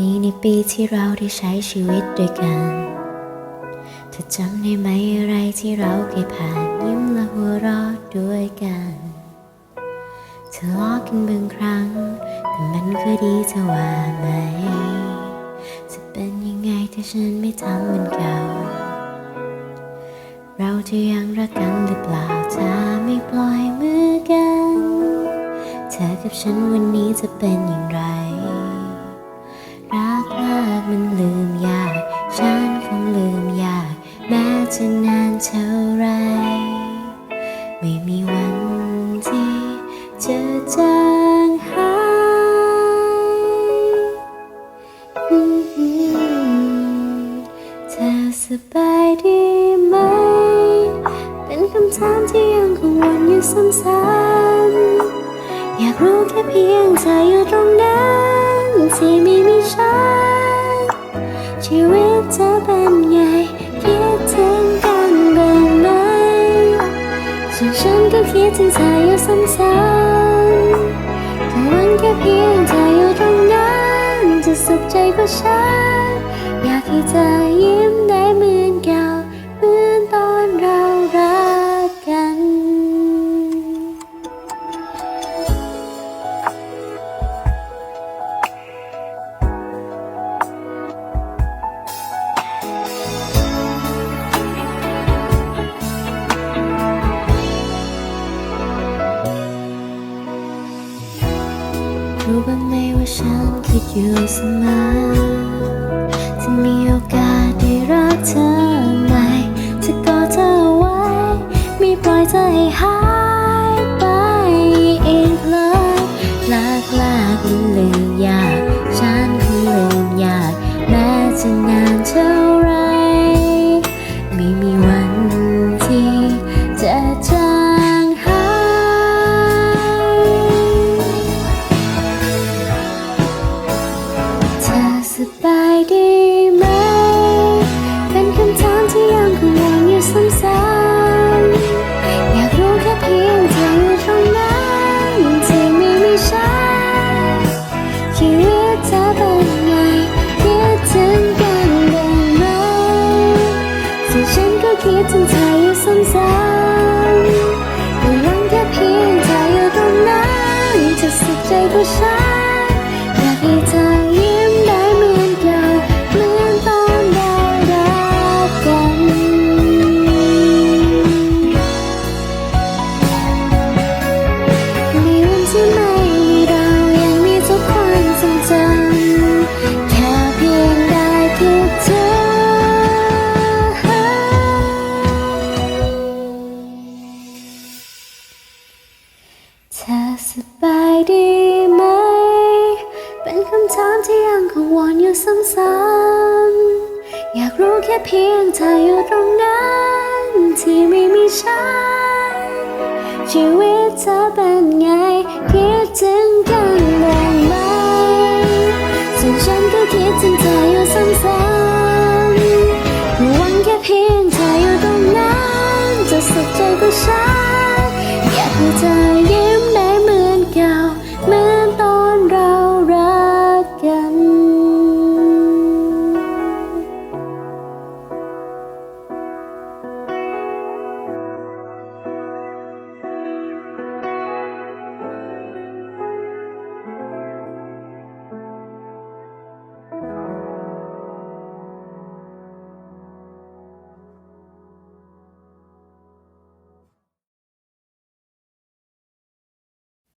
นี้ในปีที่เราได้ใช้ชีวิตด้วยกัน เธอจำได้ไหมอะไรที่เราเคยผ่านยิ้มและหัวเราะด้วยกันทะเลาะกันบางครั้ง แต่มันก็ดีเธอว่าไหม จะเป็นยังไงถ้าฉันไม่ทำเหมือนเก่า เราจะยังรักกันหรือเปล่าถ้าไม่ปล่อยมือกัน เธอกับฉันวันนี้จะเป็นอย่างไร จะจางหายเธอสบายดีไหม เป็นคำถามที่ยังคงวนอยู่ซ้ำๆ อยากรู้แค่เพียงเธออยู่ตรงนั้นที่ไม่มีฉัน ชีวิตจะเป็นไง คิดถึงกันบ้างไหมส่วนฉันก็คิดถึงเธออยู่ซ้ำๆ หวังแค่เพียงเธออยู่ตรงนั้น จะสุขใจกว่าฉัน อยากให้เธอยิ้มได้เหมือ รู้บ้างไหมว่าฉันคิดอยู่เสมอจะมีโอ บายดีไหม เป็นคำถามที่ยังคงวนอยู่ซ้ำๆอยากรู้แค่เพียงเธออยู่ตรงนั้นที่ไม่มีฉันชีวิตจะเป็นไงคิดถึงกันบ้างไหมส่วนฉันก็คิดถึงเธออยู่ซ้ำๆแต่หวังแค่เพียงเธออยู่ตรงนั้นจะสุขใจกว่าฉัน ซ้ำๆอยากรู้แค่เพียงเธออยู่ตรงนั้น ที่ไม่มีฉัน ชีวิตจะเป็นไง คิดถึงกันบ้างไหมส่วนฉันก็คิดถึงเธออยู่ซ้ำๆหวังแค่เพียงเธออยู่ตรงนั้น จะสุขใจกว่าฉันอยากให้เธอ